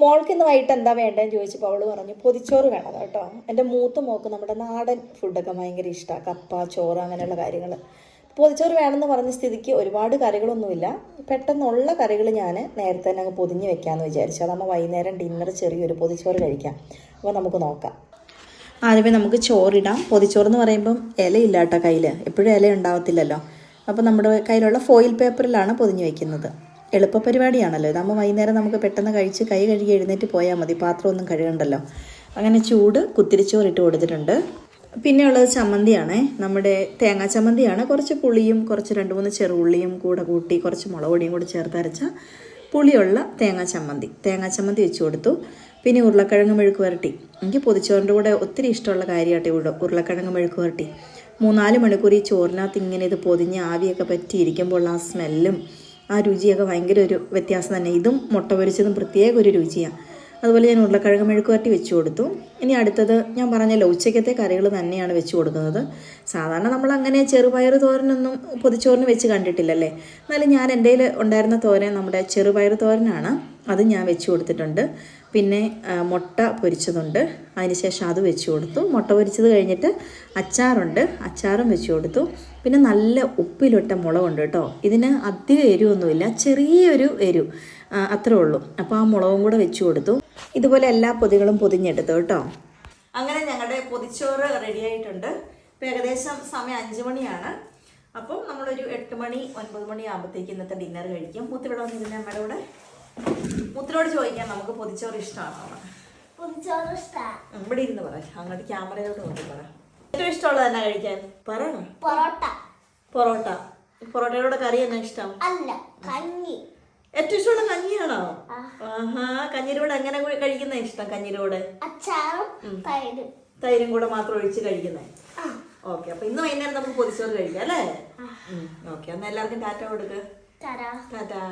മോൾക്ക് ഇന്ന് വൈകിട്ട് എന്താ വേണ്ടതെന്ന് ചോദിച്ചപ്പോൾ അവൾ പറഞ്ഞു പൊതിച്ചോറ് വേണം കേട്ടോ. എന്റെ മൂത്ത് മോക്ക് നമ്മുടെ നാടൻ ഫുഡൊക്കെ ഭയങ്കര ഇഷ്ടമാണ് കപ്പ ചോറ് അങ്ങനെയുള്ള കാര്യങ്ങൾ പൊതിച്ചോറ് വേണമെന്ന് പറഞ്ഞ സ്ഥിതിക്ക് ഒരുപാട് കറികളൊന്നുമില്ല. പെട്ടെന്നുള്ള കറികൾ ഞാൻ നേരത്തെ തന്നെ അങ്ങ് പൊതിഞ്ഞ് വെക്കാമെന്ന് വിചാരിച്ചു. അതാകുമ്പോൾ വൈകുന്നേരം ഡിന്നർ ചെറിയൊരു പൊതിച്ചോറ് കഴിക്കാം. അപ്പോൾ നമുക്ക് നോക്കാം. ആദ്യമേ നമുക്ക് ചോറിടാം. പൊതിച്ചോറ് എന്ന് പറയുമ്പം ഇലയില്ല കേട്ടോ കയ്യിൽ എപ്പോഴും ഇല ഉണ്ടാവത്തില്ലല്ലോ. അപ്പോൾ നമ്മുടെ കയ്യിലുള്ള ഫോയിൽ പേപ്പറിലാണ് പൊതിഞ്ഞ് വെക്കുന്നത്. എളുപ്പ പരിപാടിയാണല്ലോ ഇതാകുമ്പോൾ വൈകുന്നേരം നമുക്ക് പെട്ടെന്ന് കഴിച്ച് കൈ കഴുകി എഴുന്നേറ്റ് പോയാൽ മതി. പാത്രമൊന്നും കഴുകണ്ടല്ലോ. അങ്ങനെ ചൂട് കുത്തിരിച്ചോറിട്ട് കൊടുത്തിട്ടുണ്ട്. പിന്നെ ഉള്ളത് ചമ്മന്തിയാണേ. നമ്മുടെ തേങ്ങാ ചമ്മന്തിയാണ്. കുറച്ച് പുളിയും കുറച്ച് രണ്ട് മൂന്ന് ചെറുള്ളിയും കൂടെ കൂട്ടി കുറച്ച് മുളക് പൊടിയും കൂടി ചേർത്തരച്ച പുളിയുള്ള തേങ്ങാ ചമ്മന്തി. തേങ്ങാ ചമ്മന്തി വെച്ച് കൊടുത്തു. പിന്നെ ഉരുളക്കിഴങ്ങ് മെഴുക്ക് വരട്ടി. എനിക്ക് പൊതിച്ചോറിന്റെ കൂടെ ഒത്തിരി ഇഷ്ടമുള്ള കാര്യമാട്ടെ ഇവിടെ ഉരുളക്കിഴങ്ങ് മെഴുക്ക് വരട്ടി. മൂന്നാൽ മണിക്കൂർ ഈ ചോറിനകത്ത് ഇങ്ങനെ ഇത് പൊതിഞ്ഞ് ആവിയൊക്കെ പറ്റിയിരിക്കുമ്പോൾ ആ സ്മെല്ലും ആ രുചിയൊക്കെ ഭയങ്കര ഒരു വ്യത്യാസം തന്നെ. ഇതും മുട്ട പൊരിച്ചതും പ്രത്യേക ഒരു രുചിയാണ് അതുപോലെ ഞാൻ ഉരുളക്കിഴങ്ങ് മെഴുക്ക് വരട്ടി വെച്ച് കൊടുത്തു. ഇനി അടുത്തത് ഞാൻ പറഞ്ഞല്ലോ ഉച്ചക്കത്തെ കറികൾ തന്നെയാണ് വെച്ച് കൊടുക്കുന്നത്. സാധാരണ നമ്മൾ അങ്ങനെ ചെറുപയർ തോരനൊന്നും പൊതിച്ചോറിന് വെച്ച് കണ്ടിട്ടില്ലല്ലേ? എന്നാലും ഞാൻ എന്റെ ഉണ്ടായിരുന്ന തോരൻ നമ്മുടെ ചെറുപയർ തോരനാണ്. അത് ഞാൻ വെച്ച് കൊടുത്തിട്ടുണ്ട്. പിന്നെ മുട്ട പൊരിച്ചതുണ്ട്. അതിനുശേഷം അത് വെച്ച് കൊടുത്തു. മുട്ട പൊരിച്ചത് കഴിഞ്ഞിട്ട് അച്ചാറുണ്ട്. അച്ചാറും വെച്ച് കൊടുത്തു. പിന്നെ നല്ല ഉപ്പിലിട്ട മുളകുണ്ട് കേട്ടോ. ഇതിന് അധികം എരിവൊന്നുമില്ല. ചെറിയൊരു എരിവ് അത്രേ ഉള്ളൂ. അപ്പോൾ ആ മുളകും കൂടെ വെച്ച് കൊടുത്തു. ഇതുപോലെ എല്ലാ പൊതികളും പൊതിഞ്ഞെടുത്തു കേട്ടോ. അങ്ങനെ ഞങ്ങളുടെ പൊതിച്ചോറ് റെഡി ആയിട്ടുണ്ട്. ഇപ്പം ഏകദേശം സമയം അഞ്ച് മണിയാണ്. അപ്പം നമ്മളൊരു എട്ട് മണി ഒൻപത് മണി ആകുമ്പോഴത്തേക്ക് ഇന്നത്തെ ഡിന്നർ കഴിക്കും. മുത്തിവിടെ വന്നിരുന്ന അമ്മയുടെ കൂടെ? മുത്തിനോട് ചോദിക്കാം നമുക്ക് പൊതിച്ചോറ് ഇഷ്ടമാണോ. പൊതിച്ചോറ് ഇഷ്ടമാണ് ഇവിടെ ഇരുന്ന് പറ. അങ്ങോട്ട് ക്യാമറയിലോട്ട് നോക്കി പറ. ഏറ്റവും ഇഷ്ടമുള്ളത് എന്നാ കഴിക്കാൻ? പറ. പൊറോട്ട. പൊറോട്ട. പൊറോട്ടയുടെ കറി എന്നാ ഇഷ്ടം? അല്ല കഞ്ഞി. ഏറ്റവും ഇഷ്ടമുള്ള കഞ്ഞിയാണോ? ആഹാ കഞ്ഞിരോട് അങ്ങനെ കൂടി കഴിക്കുന്ന ഇഷ്ടം കഞ്ഞിരോട് തൈരും. തൈരും കൂടെ മാത്രം ഒഴിച്ച് കഴിക്കുന്നത് ഓക്കെ അപ്പൊ ഇന്ന് വൈകുന്നേരം നമുക്ക് പൊതിച്ചോറ് കഴിക്കാം അല്ലേ? ഓക്കെ എന്നാ എല്ലാവർക്കും ടാറ്റ കൊടുക്ക്. ടാറ്റാ.